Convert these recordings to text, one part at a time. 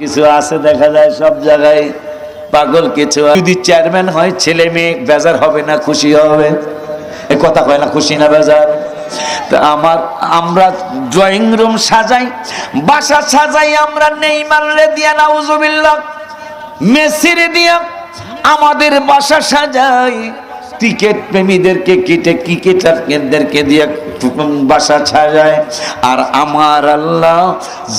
কিছু আছে, দেখা যায় সব জায়গায় পাগল কিছু যদি চেয়ারম্যান হয়, ছেলে মেয়ে, বেজার হবে না, খুশি হবে। এ কথা কয় না, খুশি না, বেজার? আমার, আমরা ড্রয়িং রুম সাজাই, বাসা সাজাই, আমরা নেই মারলে দিয়া, নাউজুবিল্লাহ, মেসিরে দিয়া, আমাদের বাসা সাজাই। ক্রিকেট প্রেমীদেরকে কিটে ক্রিকেটারদেরকে দিয়ে বাসা সাজায় আর আমার আল্লাহ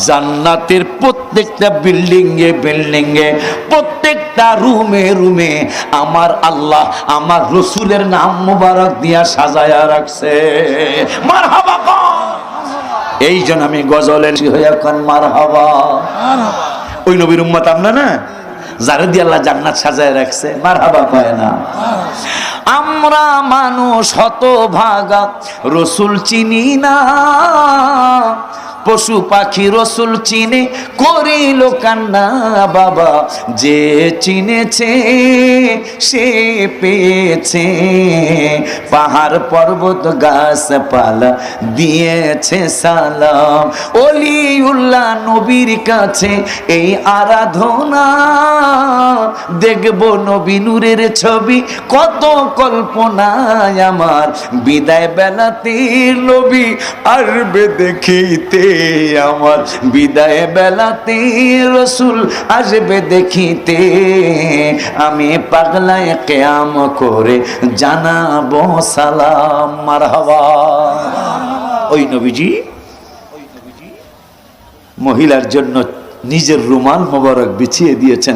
জান্নাতের প্রত্যেকটা বিল্ডিং এ বিল্ডিং এ প্রত্যেকটা রুমে রুমে আমার আল্লাহ আমার রসুলের নাম মুবারক দিয়া সাজায়া রাখছে। মার হাবা এই জন্য আমি গজলের কন মার হাবা ওই নবীর উম্মত আমরা না? যারে দিয়ে আল্লাহ জান্নাত সাজায় রাখছে। মার হাবা পায় না। আমরা মানুষ হত ভাগা রসুল চিনি না। পশু পাখি রসুল চিনে, করিল কান্না বাবা, যে চিনেছে সে পেয়েছে। পাহাড় পর্বত গাছপালা দিয়েছে সালাম। অলিউল্লাহ নবীর কাছে এই আরাধনা দেখব নবী নূরের ছবি, কত কল্পনায় আমার। বিদায় বেলাতে নবী আসবে দেখিতে আমার। বিদায় বেলাতে রসুল আসবে দেখিতে। আমি পাগলায় কেয়াম করে জানাব সালাম মার ওই নবীজি, মহিলার জন্য নিজের রুমাল মোবারক বিছিয়ে দিয়েছেন।